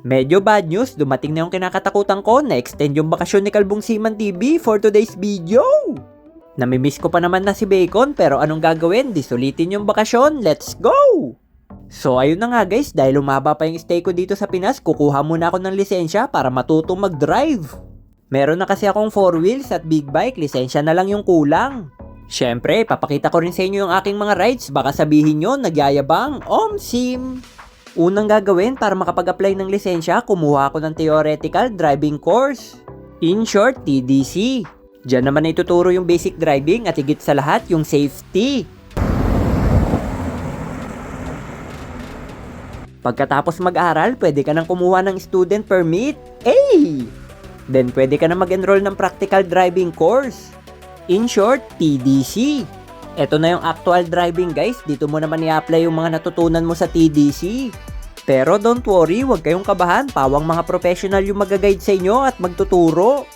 Medyo bad news, dumating na yung kinakatakutan ko na extend yung bakasyon ni Kalbong Siman TV for today's video. Namimiss ko pa naman na si Bacon pero anong gagawin? Di sulitin yung bakasyon, let's go! So ayun na nga guys, dahil lumaba pa yung stay ko dito sa Pinas, kukuha muna ako ng lisensya para matutong mag-drive. Meron na kasi akong 4 wheels at big bike, lisensya na lang yung kulang. Siyempre, papakita ko rin sa inyo yung aking mga rides, baka sabihin nyo, nagyayabang, omsim! Unang gagawin para makapag-apply ng lisensya, kumuha ako ng theoretical driving course. In short, TDC. Diyan naman ituturo yung basic driving at higit sa lahat yung safety. Pagkatapos mag-aral, pwede ka nang kumuha ng student permit. Hey! Then pwede ka na mag-enroll ng practical driving course. In short, TDC. Ito na yung actual driving guys. Dito mo naman i-apply yung mga natutunan mo sa TDC. Pero don't worry, huwag kayong kabahan. Pawang mga professional yung mag-guide sa inyo at magtuturo.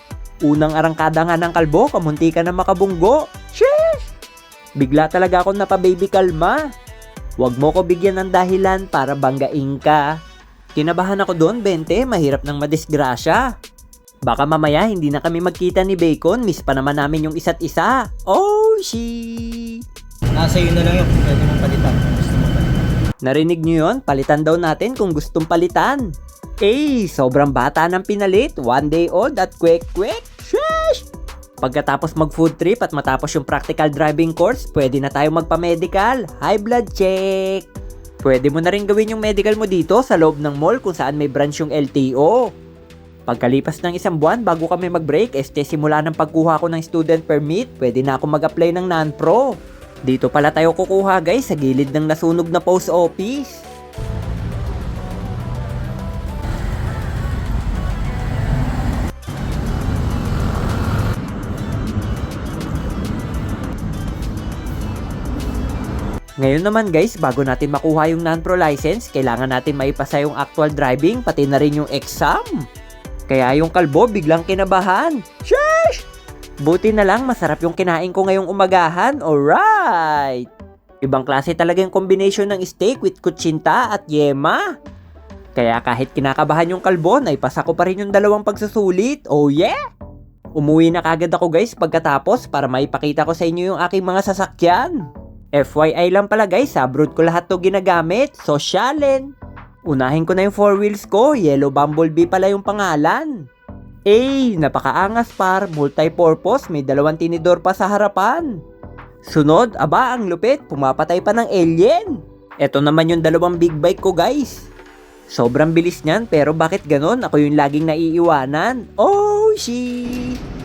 Unang arangkada nga ng kalbo, kamunti ka na makabunggo. Sheesh! Bigla talaga ako napababy kalma. Huwag mo ko bigyan ng dahilan para banggain ka. Kinabahan ako doon, Bente. Mahirap ng madisgrasya. Baka mamaya hindi na kami magkita ni Bacon. Miss pa naman namin yung isa't isa. Oh, she! Nasa iyo na lang yung kung pwede mong palitan. Gusto mong palitan. Narinig nyo yun? Palitan daw natin kung gustong palitan. Eh, sobrang bata ng pinalit. One day old at quick-quick. Sheesh! Pagkatapos mag-food trip at matapos yung practical driving course, pwede na tayo magpa-medical. High blood check! Pwede mo na rin gawin yung medical mo dito sa loob ng mall kung saan may branch yung LTO. Pagkalipas ng isang buwan bago kami mag-break, este simula ng pagkuha ko ng student permit, pwede na ako mag-apply ng non-pro. Dito pala tayo kukuha guys sa gilid ng nasunog na post office. Ngayon naman guys, bago natin makuha yung non-pro license, kailangan natin maipasa yung actual driving, pati na rin yung exam. Kaya yung kalbo biglang kinabahan. Sheesh! Buti na lang masarap yung kinain ko ngayong umagahan. Alright! Ibang klase talaga yung combination ng steak with kutsinta at yema. Kaya kahit kinakabahan yung kalbo, naipasa ko pa rin yung dalawang pagsusulit. Oh yeah! Umuwi na kagad ako guys pagkatapos para maipakita ko sa inyo yung aking mga sasakyan. FYI lang pala guys, abroad ko lahat to ginagamit. Sosyalen. Unahin ko na yung four wheels ko. Yellow Bumblebee pala yung pangalan. Eh, napakaangas par. Multi-purpose. May dalawang tinidor pa sa harapan. Sunod, aba, ang lupit. Pumapatay pa ng alien. Ito naman yung dalawang big bike ko guys. Sobrang bilis niyan pero bakit ganon? Ako yung laging naiiwanan. Oh, shit!